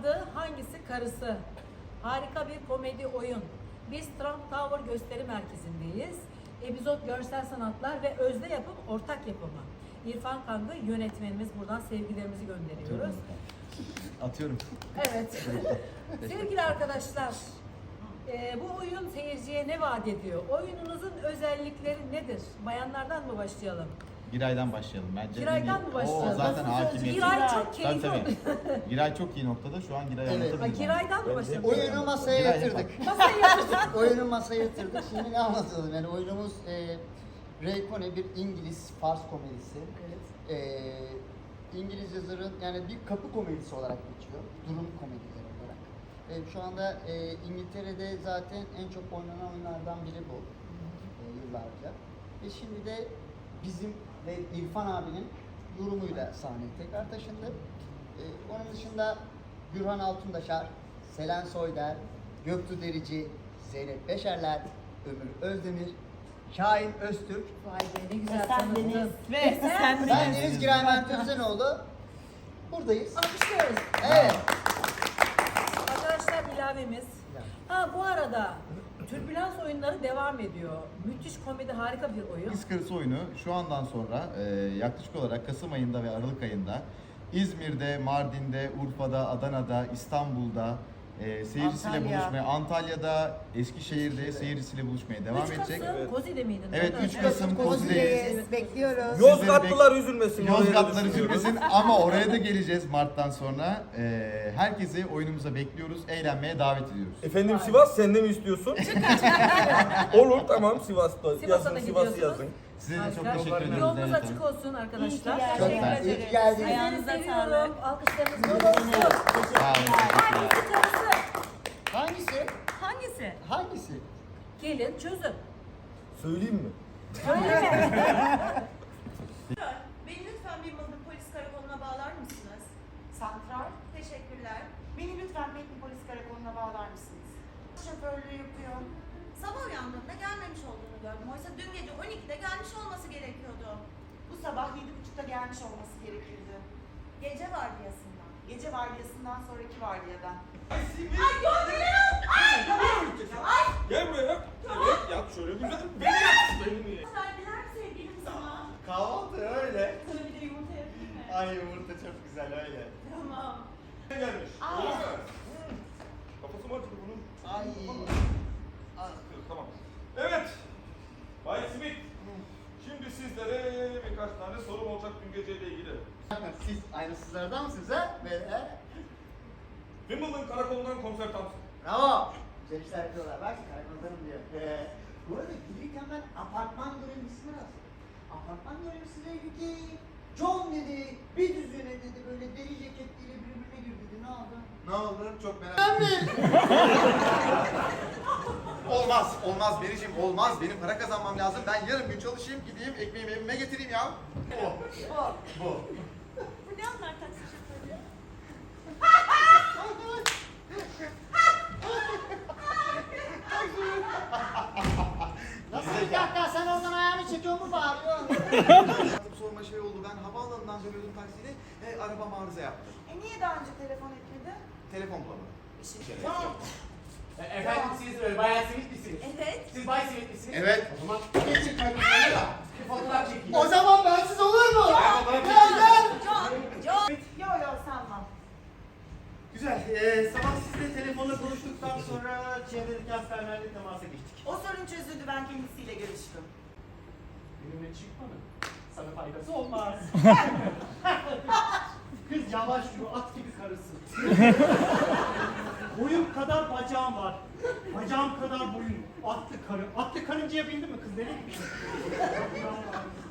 adı hangisi karısı? Harika bir komedi oyun. Biz Trump Tower Gösteri Merkezi'ndeyiz. Epizod Görsel Sanatlar ve Özde Yapım ortak yapımı. İrfan Kangı yönetmenimiz buradan sevgilerimizi gönderiyoruz. Atıyorum. Evet. Sevgili arkadaşlar, e, bu oyun seyirciye ne vaat ediyor? Oyununuzun özellikleri nedir? Bayanlardan mı başlayalım? Giray'dan başlayalım bence. Giray'dan mı başlayalım? Oo, zaten Nasıl hakimiyeti. Giray çok Tabii keyif tabii. Giray çok iyi noktada. Şu an Giray'ı Evet. Ay, anlatabilirim. Giray'dan mı başlayalım? Oyunu masaya Giray yatırdık. Masaya yatırdık. Oyunu masaya yatırdık. Şimdi ne anlatalım? Yani oyunumuz e, Ray Coney bir İngiliz Fars komedisi. E, İngiliz yazarın yani bir kapı komedisi olarak geçiyor. Durum komedileri olarak. E, şu anda e, İngiltere'de zaten en çok oynanan oyunlardan biri bu. E, yıllarca. Ve şimdi de bizim ve İrfan abinin yorumuyla sahneye tekrar taşındı. E, onun dışında Gürhan Altundaşar, Selen Soyder, Göktuğ Derici, Zeynep Beşerler, Ömür Özdemir, Şahin Öztürk, Vay be ne güzel. Deniz. Ve sen ben Deniz Giray Mentözenoğlu. Buradayız. Alkışlıyoruz. Evet. Arkadaşlar ilavemiz. Ha bu arada Türbülans oyunları devam ediyor. Komedi harika bir oyun. Biz Karısı oyunu şu andan sonra e, yaklaşık olarak Kasım ayında ve Aralık ayında İzmir'de, Mardin'de, Urfa'da, Adana'da, İstanbul'da e, seyircisiyle Antalya. buluşmaya, Antalya'da, Eskişehir'de seyircisiyle buluşmaya devam 3 edecek. Kasım Kozi'de miydin? Evet, Orada. 3 Kasım Kozi'deyiz. Bekliyoruz. Yozgatlılar üzülmesin. Yozgatlar üzülmesin ama oraya da geleceğiz Mart'tan sonra. E, herkesi oyunumuza bekliyoruz, eğlenmeye davet ediyoruz. Efendim Sivas sen de mi istiyorsun? Olur tamam Sivas'ta. Sivas'a yazın da Sivas'ı gidiyorsunuz. yazın. Size de çok Harika. teşekkür ederiz. Yolunuz Zeynep açık Hanım. olsun arkadaşlar. İyi ki geldiniz. Çok Teşekkür sağ olun. İyi ki geldiniz. Sizleri Ayağınıza seviyorum. sağlık. Alkışlarınız bol olsun. Sağ olun. Hangisi karısı? Hangisi? Hangisi? Hangisi? Gelin çözün. Söyleyeyim mi? Beni lütfen bir Mıldır Polis Karakolu'na bağlar mısınız? Santral. Teşekkürler. Beni lütfen Metni Polis Karakolu'na bağlar mısınız? Şoförlüğü yapıyor. Sabah uyandığımda gelmemiş olduğunu gördüm. Oysa dün gece 12'de gelmiş olması gerekiyordu. Bu sabah 7.30'da gelmiş olması gerekirdi. Gece vardiyasından. Gece vardiyasından sonraki vardiyadan. Ay gönderim! Ay! Ay! Gel buraya. Evet yap şöyle güzel. Beni yap. Beni. Verdiler mi sevgilim sana? Kahvaltı öyle. Sana bir de yumurta yapayım mı? Ay yumurta çok güzel öyle. Tamam. Ne gelmiş? Öyle mi? Kafası mı acıdı bunun? Ay. Tamam. Evet. Bay Smith. Şimdi sizlere birkaç tane sorum olacak dün geceyle ilgili. Siz aynısızlardan mısınız ha? Böyle? Wimbledon karakolundan konser tanıtım. Bravo. Güzel işler yapıyorlar. Bak karakoldanım diyor. Ee, bu arada gelirken ben apartman görevlisine rastladım. Apartman görevlisi dedi ki John dedi bir düzüne dedi böyle deri ceketliyle birbirine gir dedi. Ne oldu? Ne oldu? Çok merak Olmaz, olmaz Bericim, olmaz. Benim para kazanmam lazım. Ben yarın gün çalışayım, gideyim, ekmeğimi evime getireyim ya. O, bu. Bu ne anlar taksi şoförü? Nasıl bir dakika sen oradan ayağını çekiyor mu bağırıyor? Hayatım sorma şey oldu. Ben havaalanından dönüyordum taksiyle. E, arabam arıza yaptı. E niye daha önce telefon etmedi? Telefon bulamadım. E, Efendim siz e, Bayan Simit misiniz? Evet. Siz Bay Simit misiniz? Evet. O zaman geçin kalbinize da bir fotoğraf çekeyim. o zaman bensiz olur mu? Fotoğraf Gel gel. John! John! Yo yo sanmam. Güzel. E, sabah sizle telefonla konuştuktan sonra çevredeki hastanelerle temasa geçtik. O sorun çözüldü ben kendisiyle görüştüm. Benimle çıkmadı. Sana faydası olmaz. Kız yavaş yürü, at gibi karısın. Kadar bacağım var. Bacağım kadar boyun. Atlı karı. Atlı karıncaya bindin mi kız? Nereye gidiyorsun?